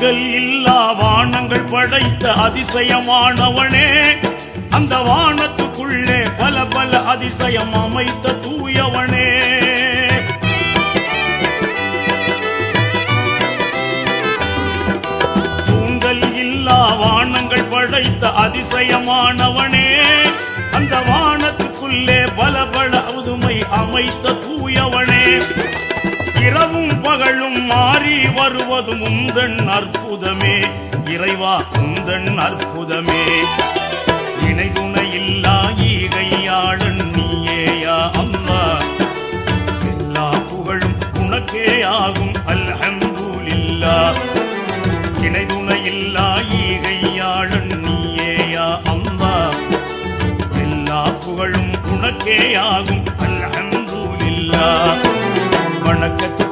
தூண்கள் இல்லா வானங்கள் படைத்த அதிசயமானவனே. அந்த வானத்துக்குள்ளே பல பல அதிசயம் அமைத்த தூயவனே. தூண்கள் இல்லா வானங்கள் படைத்த அதிசயமானவனே. அந்த வானத்துக்குள்ளே பல பல உதுமை அமைத்த தூயவனே. இரவும் பகலும் மா வருவதும் உந்தன் அற்புதமே. இறைவா உந்தன் அற்புதமே. இணை துணை இல்லா ஈகையாளன் நீயேயா அம்மா. எல்லா புகழும் உனக்கே ஆகும் அல்ஹம்துலில்லா. இணை துணை இல்லா ஈகையாளன் நீயேயா அம்மா. எல்லா புகழும் உனக்கே ஆகும் அல்ஹம்துலில்லா. வணக்கத்து